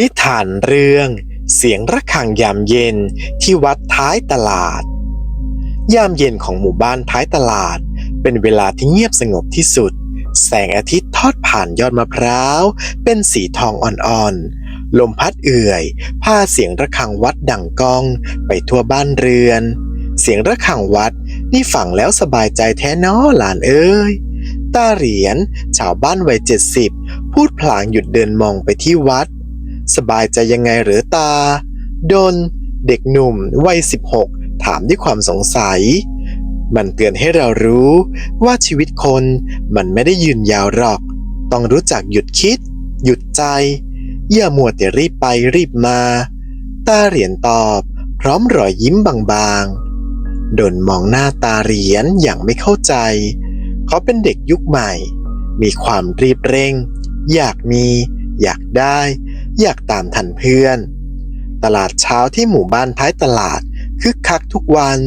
นิทานเรื่องเสียงระฆังยามเย็นที่วัดท้ายตลาด ยามเย็นของหมู่บ้านท้ายตลาด เป็นเวลาที่เงียบสงบที่สุด แสงอาทิตย์ทอดผ่านยอดมะพร้าว เป็นสีทองอ่อนๆ ลมพัดเอื่อยพาเสียงระฆังวัดดังก้องไปทั่วบ้านเรือน เสียงระฆังวัดนี่ฟังแล้วสบายใจแท้น้อหลานเอ้ยตาเหรียญชาวบ้านวัยเจ็ดสิบพูดพลางหยุดเดินมองไปที่วัด สบายใจยังไงหรือตา ดน เด็กหนุ่มวัยสิบหกถามด้วยความสงสัย มันเตือนให้เรารู้ว่าชีวิตคนมันไม่ได้ยืนยาวหรอก ต้องรู้จักหยุดคิด หยุดใจ อย่ามัวแต่รีบไปรีบมา ตาเหรียญตอบพร้อมรอยยิ้มบางๆ ดนมองหน้าตาเหรียญอย่างไม่เข้าใจ เขาเป็นเด็กยุคใหม่ มีความรีบเร่ง อยากมี อยากได้ อยากตามทันเพื่อน ตลาดเช้าที่หมู่บ้านท้ายตลาดคึกคักทุกวัน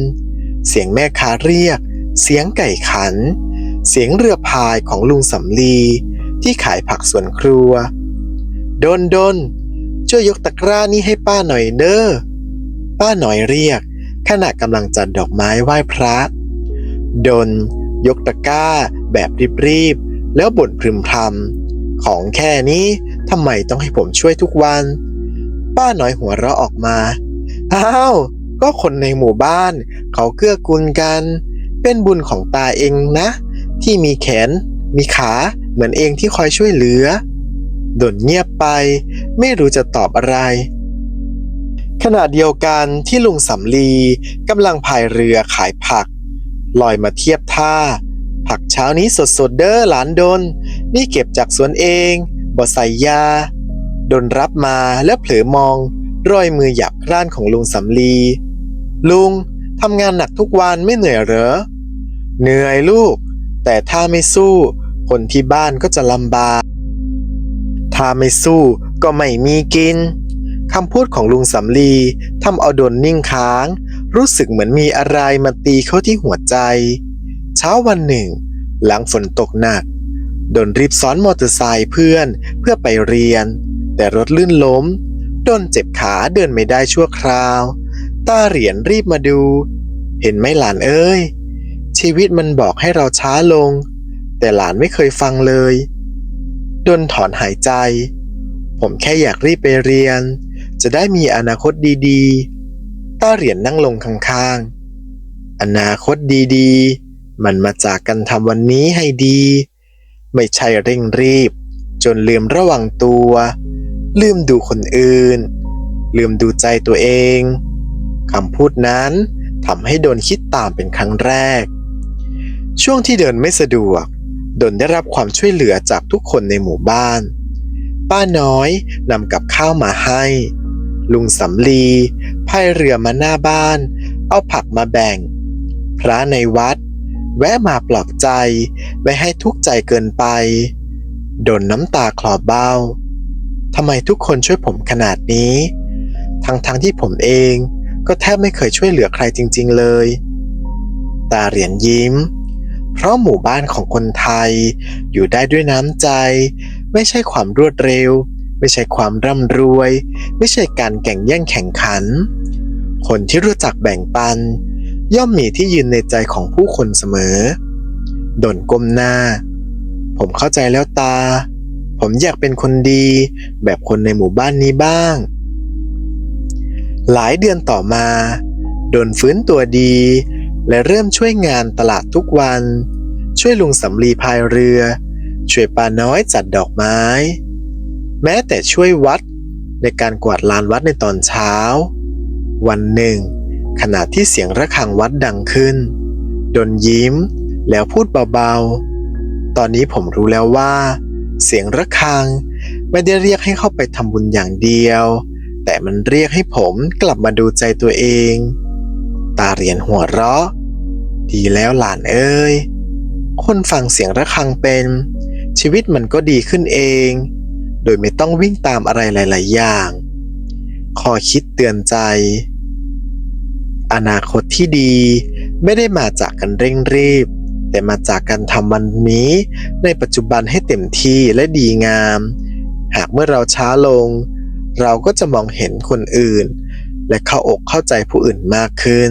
เสียงแม่ค้าเรียก เสียงไก่ขัน เสียงเรือพายของลุงสำลี ที่ขายผักสวนครัว ดนดนช่วยยกตะกร้านี้ให้ป้าหน่อยเด้อ ป้าหน่อยเรียก ขณะกำลังจัดดอกไม้ไหว้พระ ดน ยกตะกร้า แบบรีบๆ แล้วบ่นพรึมพรำของแค่นี้ ทำไมต้องให้ผมช่วยทุกวัน ป้าน้อยหัวเราะออกมา อ้าว ก็คนในหมู่บ้าน เขาเกื้อกูลกัน เป็นบุญของตาเองนะ ที่มีแขน มีขาเหมือนเองที่คอยช่วยเหลือดนเงียบไป ไม่รู้จะตอบอะไร ขณะเดียวกันที่ลุงสำลีกำลังพายเรือขายผัก ลอยมาเทียบท่า ผักเช้านี้สดๆเด้อหลานดน นี่เก็บจากสวนเอง บ่ใส่ยาดนรับมาแล้วเผลอมองรอยมือหยาบกร้านของลุงสำลี ลุงทำงานหนักทุกวันไม่เหนื่อยเหรอ เหนื่อยลูก แต่ถ้าไม่สู้ คนที่บ้านก็จะลำบาก ถ้าไม่สู้ก็ไม่มีกินคำพูดของลุงสำลีทำเอาดนนิ่งค้าง รู้สึกเหมือนมีอะไรมาตีเข้าที่หัวใจ เช้าวันหนึ่ง หลังฝนตกหนัก ดนรีบซ้อนมอเตอร์ไซค์เพื่อนเพื่อไปเรียน แต่รถลื่นล้ม ดนเจ็บขาเดินไม่ได้ชั่วคราว ตาเหรียญรีบมาดู เห็นไหมหลานเอ้ย ชีวิตมันบอกให้เราช้าลง แต่หลานไม่เคยฟังเลย ดนถอนหายใจ ผมแค่อยากรีบไปเรียน จะได้มีอนาคตดีๆ ตาเหรียญนั่งลงข้างๆ อนาคตดีๆ มันมาจากกันทำวันนี้ให้ดี ไม่ใช่เร่งรีบ จนลืมระวังตัว ลืมดูคนอื่น ลืมดูใจตัวเองคำพูดนั้นทำให้โดนคิดตามเป็นครั้งแรก ช่วงที่เดินไม่สะดวก ดนได้รับความช่วยเหลือจากทุกคนในหมู่บ้าน ป้าน้อยนำกับข้าวมาให้ ลุงสำลีพายเรือมาหน้าบ้าน เอาผักมาแบ่ง พระในวัด แวะมาปลอบใจ ไม่ให้ทุกข์ใจเกินไปโดนน้ำตาคลอเบ้าทำไมทุกคนช่วยผมขนาดนี้ ทั้งๆทที่ผมเองก็แทบไม่เคยช่วยเหลือใครจริง ๆ เลย ตาเหรียญยิ้ม เพราะหมู่บ้านของคนไทย อยู่ได้ด้วยน้ำใจ ไม่ใช่ความรวดเร็ว ไม่ใช่ความร่ำรวย ไม่ใช่การแข่งแย่งแข่งขัน คนที่รู้จักแบ่งปัน ย่อมมีที่ยืนในใจของผู้คนเสมอ ดนก้มหน้า ผมเข้าใจแล้วตา ผมอยากเป็นคนดี แบบคนในหมู่บ้านนี้บ้าง หลายเดือนต่อมา ดนฟื้นตัวดี และเริ่มช่วยงานตลาดทุกวัน ช่วยลุงสำลีพายเรือ ช่วยป้าน้อยจัดดอกไม้ แม้แต่ช่วยวัดในการกวาดลานวัดในตอนเช้า วันหนึ่ง ขณะที่เสียงระฆังวัดดังขึ้น ดนยิ้มแล้วพูดเบาๆ ตอนนี้ผมรู้แล้วว่า เสียงระฆังไม่ได้เรียกให้เข้าไปทำบุญอย่างเดียว แต่มันเรียกให้ผมกลับมาดูใจตัวเอง ตาเรียญหัวเราะ ดีแล้วหลานเอ้ย คนฟังเสียงระฆังเป็น ชีวิตมันก็ดีขึ้นเอง โดยไม่ต้องวิ่งตามอะไรหลาย ๆ อย่างขอคิดเตือนใจ อนาคตที่ดี ไม่ได้มาจากการเร่งรีบ แต่มาจากการทำวันนี้ ในปัจจุบันให้เต็มที่และดีงาม หากเมื่อเราช้าลง เราก็จะมองเห็นคนอื่น และเข้าอกเข้าใจผู้อื่นมากขึ้น